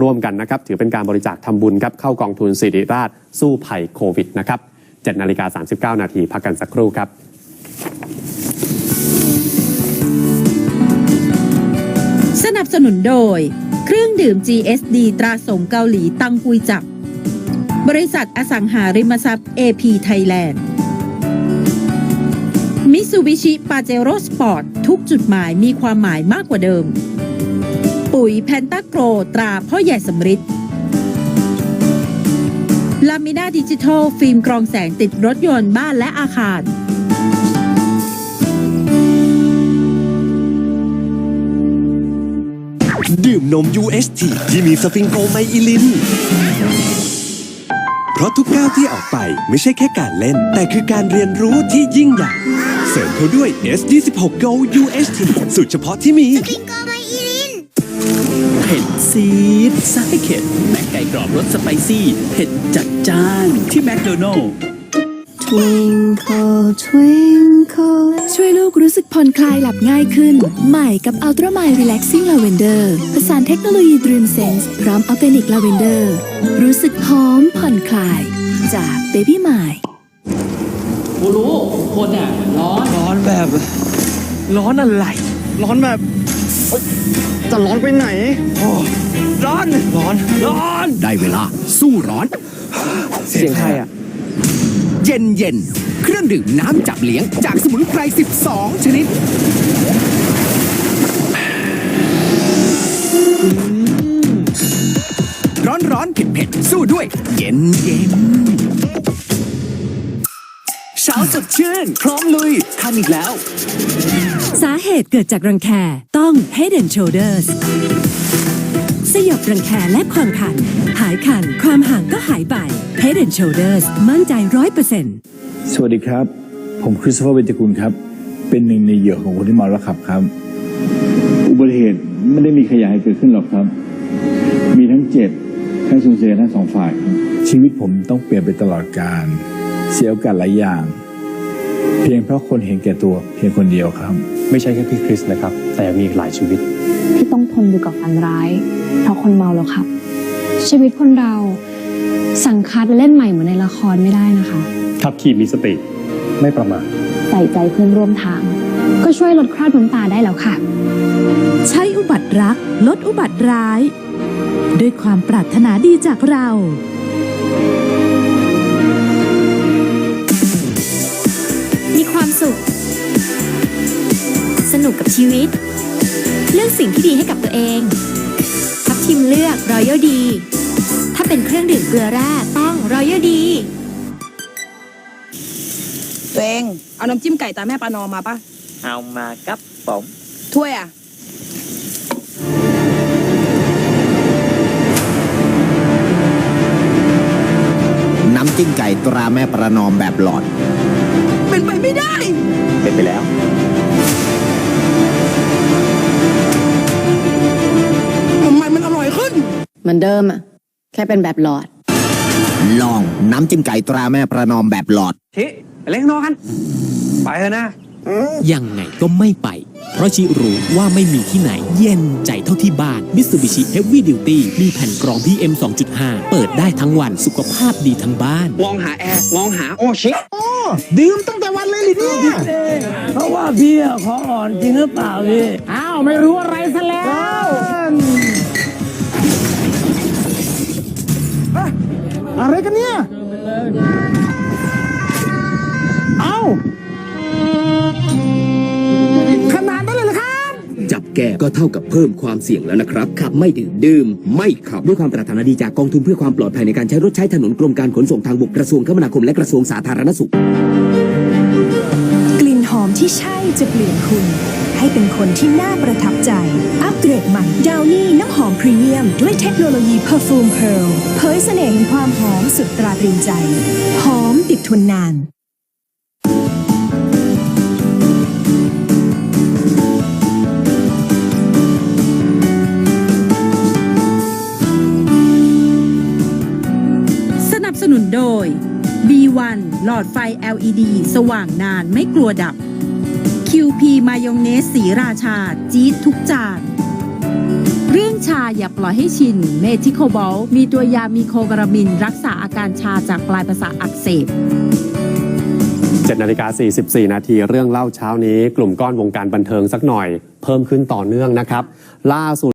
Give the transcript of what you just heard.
ร่วมกันนะครับ ถือเป็นการบริจาคทำบุญครับเข้ากองทุนสิริราชสู้ภัยโควิดนะครับ7นาฬิกา39 นาทีพักกันสักครู่ครับสนับสนุนโดย เครื่องดื่ม GSD ตราสงเกาหลีตังกุยจับ บริษัทอสังหาริมทรัพย์ AP Thailand มิซูบิชิปาเจโร่สปอร์ตทุกจุดหมายมีความหมายมากกว่าเดิม ปุ๋ยแพนตาโกรตราพ่อใหญ่สำริดลามิน่าดิจิทัล ฟิล์มกรองแสงติดรถยนต์บ้านและอาคารดื่มนม UHT ที่มีสฟิงโกไมอิลิน เพราะทุกก้าวที่ออกไปไม่ใช่แค่การเล่น แต่คือการเรียนรู้ที่ยิ่งใหญ่ เสริมเขาด้วย S26 Go UHT สูตรเฉพาะที่มีเผ็ดซีดไส้เข็ดแม็กไก่กรอบรสสไปซี่ เผ็ดจัดจ้านที่แมคโดนัล Twinkle twinkle ช่วยลูกรู้สึกผ่อนคลายหลับง่ายขึ้น ใหม่กับ Ultra Mind Relaxing Lavender ผสานเทคโนโลยี Dream Sense พร้อมออร์แกนิกลาเวนเดอร์รู้สึกหอมผ่อนคลาย จาก Baby Mind กูรู้คนอะร้อนร้อนแบบ ร้อนอะไร ร้อนแบบเอ้ย จะร้อนไปไหนโอ้ร้อน ร้อน ร้อน ได้เวลาสู้ร้อน เสียงใครอะ เย็นเย็นๆเครื่องดื่มน้ำจับเลี้ยงจากสมุนไพร 12 ชนิด ร้อนร้อนๆเผ็ดเผ็ดๆสู้ด้วย เย็นเย็น เช้าสดชื่น พร้อมลุยทำอีกแล้ว สาเหตุเกิดจากรังแคต้อง Head and Shoulders สยบรังแคและความคัน หายคัน ความห่างก็หายไป Head and Shoulders มั่นใจร้อยเปอร์เซ็นต์สวัสดีครับ ผมคริสโตเฟอร์เวจกุลครับ เป็นหนึ่งในเหยื่อของคนที่เมาแล้วขับครับ อุบัติเหตุไม่ได้มีใครอยากให้เกิดขึ้นหรอกครับ มีทั้งเจ็บทั้งสูญเสียทั้งสองฝ่ายครับชีวิตผมต้องเปลี่ยนไปตลอดการ เสียโอกาสหลายอย่าง เพียงเพราะคนเห็นแก่ตัวเพียงคนเดียวครับ ไม่ใช่แค่พี่คริสนะครับ แต่ยังมีอีกหลายชีวิต ที่ต้องทนอยู่กับฝันร้าย เพราะคนเมาแล้วครับ ชีวิตคนเราสั่งคัดและเล่นใหม่เหมือนในละครไม่ได้นะคะ ขับขี่มีสติไม่ประมาทใส่ใจเพื่อนร่วมทาง ก็ช่วยลดคราบน้ำตาได้แล้วค่ะ ใช้อุบัติรัก ลดอุบัติร้าย ด้วยความปรารถนาดีจากเรา ความสุข สนุกกับชีวิต เลือกสิ่งที่ดีให้กับตัวเอง ทับทิมเลือกรอยัลดี ถ้าเป็นเครื่องดื่มเกลือแร่ต้องรอยัลดี ตัวเอง เอาน้ำจิ้มไก่ตาแม่ปานอมมาปะเอามาครับผมถ้วยอะ น้ำจิ้มไก่ตราแม่ประนอมแบบหลอด เป็นไปไม่ได้ เป็นไปแล้ว ทำไมมันอร่อยขึ้น เหมือนเดิมอะแค่เป็นแบบหลอด ลองน้ำจิ้มไก่ตราแม่ประนอมแบบหลอดทิไปเล่นข้างนอกกัน ไปเถอะนะ ยังไงก็ไม่ไป เพราะชิรู้ว่าไม่มีที่ไหนเย็นใจเท่าที่บ้าน Mitsubishi Heavy Duty มีแผ่นกรอง PM 2.5 เปิดได้ทั้งวันสุขภาพดีทั้งบ้าน มองหาแอร์ มองหาโอชิ ดื่มตั้งแต่วันเลยหรือเนี่ยเพราะว่าพี่ขออ่อนจริงหรือเปล่าพี่อ้าวไม่รู้อะไรซะแล้ว อะไรกันเนี่ย ก้ก็เท่ากับเพิ่มความเสี่ยงแล้วนะครับ ขับไม่ดื่มดื่มไม่ขับด้วยความปรารถนาดีจากกองทุนเพื่อความปลอดภัยในการใช้รถใช้ถนนกรมการขนส่งทางบกกระทรวงคมนาคมและกระทรวงสาธารณสุข กลิ่นหอมที่ใช่จะเปลี่ยนคุณ ให้เป็นคนที่น่าประทับใจ อัปเกรดใหม่ดาวนี่น้ำหอมพรีเมียม ด้วยเทคโนโลยี Perfume Pearl เผยเสน่ห์แห่งความหอมสุดตราตรึงใจ หอมติดทนนาน โดย B1 หลอดไฟ LED สว่างนานไม่กลัวดับ QP มายองเนสสีราชา จี๊ดทุกจาน เรื่องชาอย่าปล่อยให้ชิน เมทิโคบอล มีตัวยามีโคบารามิน รักษาอาการชาจากปลายประสาทอักเสบ7นาฬิกา44 นาทีเรื่องเล่าเช้านี้ กลุ่มก้อนวงการบันเทิงสักหน่อย เพิ่มขึ้นต่อเนื่องนะครับ ล่าสุด